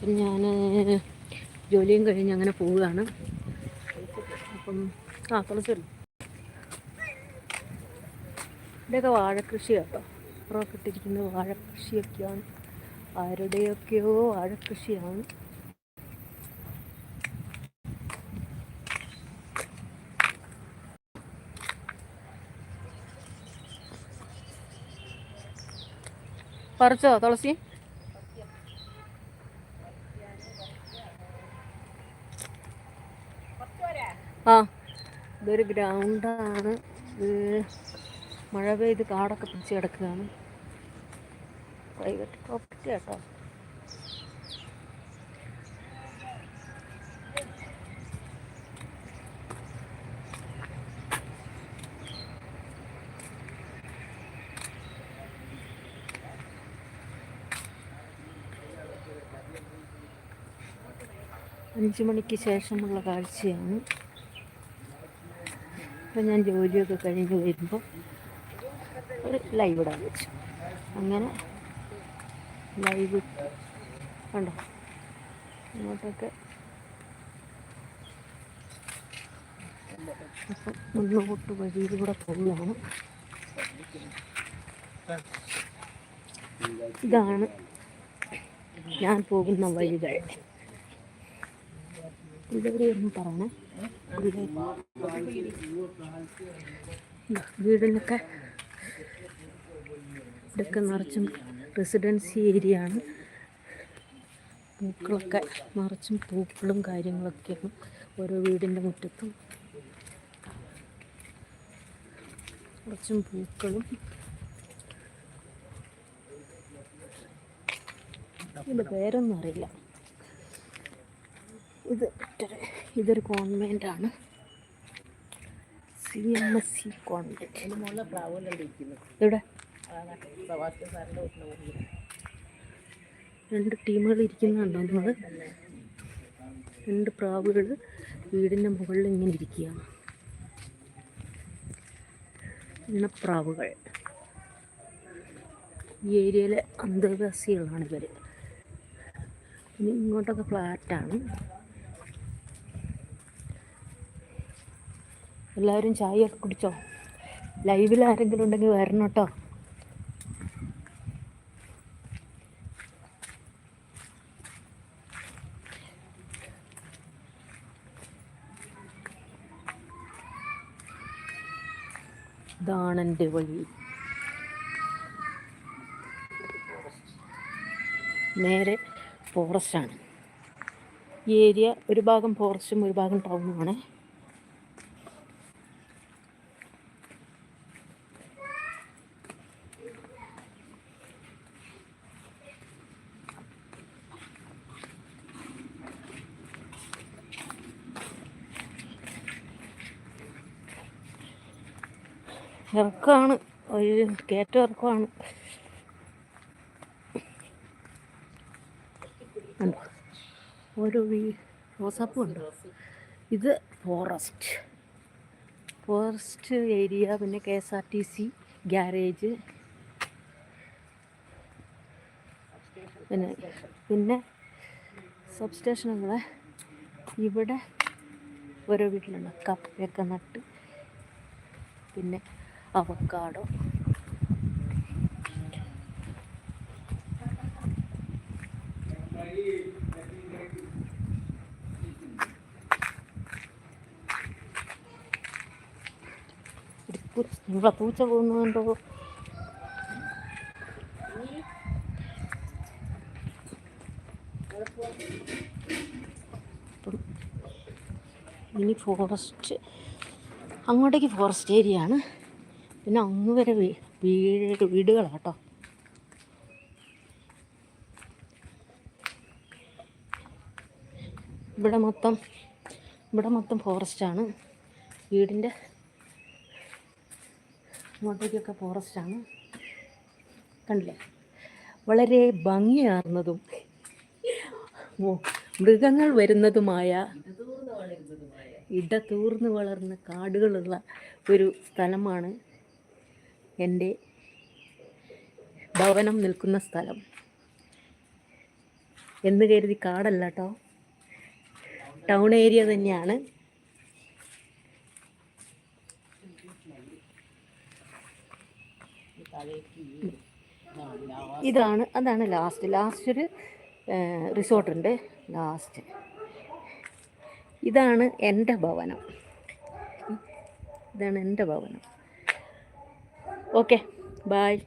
അപ്പം ഞാൻ ജോലിയും കഴിഞ്ഞ് അങ്ങനെ പോവുകയാണ്. അപ്പം ആ തുളസില്ല ഇവിടെയൊക്കെ വാഴക്കൃഷി കേട്ടോ. അപ്പുറമൊക്കെ ഇട്ടിരിക്കുന്നത് വാഴക്കൃഷിയൊക്കെയാണ്. ആരുടെയൊക്കെയോ വാഴക്കൃഷിയാണ്. പറിച്ചോ തുളസി? ആ. ഇതൊരു ഗ്രൗണ്ടാണ്. മഴ പെയ്ത് കാടൊക്കെ പിടിച്ച് കിടക്കുകയാണ്. പ്രൈവറ്റ് പ്രോപ്പർട്ടി കേട്ടോ അഞ്ച് മണിക്ക് ശേഷമുള്ള കാഴ്ചയാണ്. അപ്പം ഞാൻ ജോലിയൊക്കെ കഴിഞ്ഞ് വരുമ്പോൾ ഒരു ലൈവ് ഇടാൻ വെച്ചു. അങ്ങനെ ലൈവ് കണ്ടോ? ഇങ്ങോട്ടൊക്കെ. മുന്നോട്ട് വഴിയിലൂടെ പോവുകയാണ്. ഇതാണ് ഞാൻ പോകുന്ന വഴികൾ. ഇതുവരെ ഒന്നും പറയണേ? വീടിനൊക്കെ ഇതൊക്കെ നിറച്ചും റെസിഡൻസി ഏരിയ ആണ് പൂക്കളൊക്കെ നിറച്ചും പൂക്കളും കാര്യങ്ങളൊക്കെയാണ് ഓരോ വീടിന്റെ മുറ്റത്തും. കുറച്ചും പൂക്കളും. ഇതിന്റെ പേരൊന്നും അറിയില്ല. ഇത് ഇതൊരു ആണ് ഇവിടെ രണ്ട് ടീമുകൾ ഇരിക്കുന്നുണ്ടോ നമ്മൾ രണ്ട് പ്രാവുകൾ വീടിന്റെ മുകളിൽ ഇങ്ങനെ ഇരിക്കുകയാണ്. പ്രാവുകൾ. ഈ ഏരിയയിലെ അന്തേവാസികളാണ് ഇവർ ഇനി ഇങ്ങോട്ടൊക്കെ ഫ്ലാറ്റാണ്. എല്ലാവരും ചായ കുടിച്ചോ? ലൈവിൽ ആരെങ്കിലും ഉണ്ടെങ്കിൽ വരണം കേട്ടോ. ഇതാണെന്റെ വഴി. നേരെ ഫോറസ്റ്റാണ് ഈ ഏരിയ ഒരു ഭാഗം ഫോറസ്റ്റും ഒരു ഭാഗം ടൗണുമാണ് ഇറക്കമാണ് ഒരു കയറ്റം ഇറക്കമാണ് ഓരോ വീ റോസാപ്പൂ ഉണ്ട്? ഇത് ഫോറസ്റ്റ് ഫോറസ്റ്റ് ഏരിയ പിന്നെ K S R T C garage പിന്നെ പിന്നെ സബ് സ്റ്റേഷനുകൾ ഇവിടെ ഓരോ വീട്ടിലുണ്ട്. കപ്പയൊക്കെ നട്ട്. പിന്നെ അവക്കാടോ. ഇവിടെ പൂച്ച പോകുന്നുണ്ടോ ഇനി ഫോറസ്റ്റ് അങ്ങോട്ടേക്ക് ഫോറസ്റ്റ് ഏരിയ ആണ്. പിന്നെ അങ്ങ് വരെ വീട് വീടുകളാണ് കേട്ടോ. ഇവിടെ മൊത്തം ഇവിടെ മൊത്തം ഫോറസ്റ്റാണ് വീടിന്റെ അങ്ങോട്ടേക്കൊക്കെ ഫോറസ്റ്റാണ് കണ്ടില്ലേ? വളരെ ഭംഗിയാർന്നതും മൃഗങ്ങൾ വരുന്നതുമായ ഇടതൂർന്ന് വളർന്ന കാടുകളുള്ള ഒരു സ്ഥലമാണ് എന്റെ ഭവനം നിൽക്കുന്ന സ്ഥലം. എന്ന് കരുതി കാടല്ല കേട്ടോ ടൗൺ ഏരിയ തന്നെയാണ്. ഇതാണ് അതാണ് ലാസ്റ്റ് ലാസ്റ്റ് ഒരു റിസോർട്ടുണ്ട് ലാസ്റ്റ് ഇതാണ് എന്റെ ഭവനം. ഇതാണ് എന്റെ ഭവനം. Okay, bye.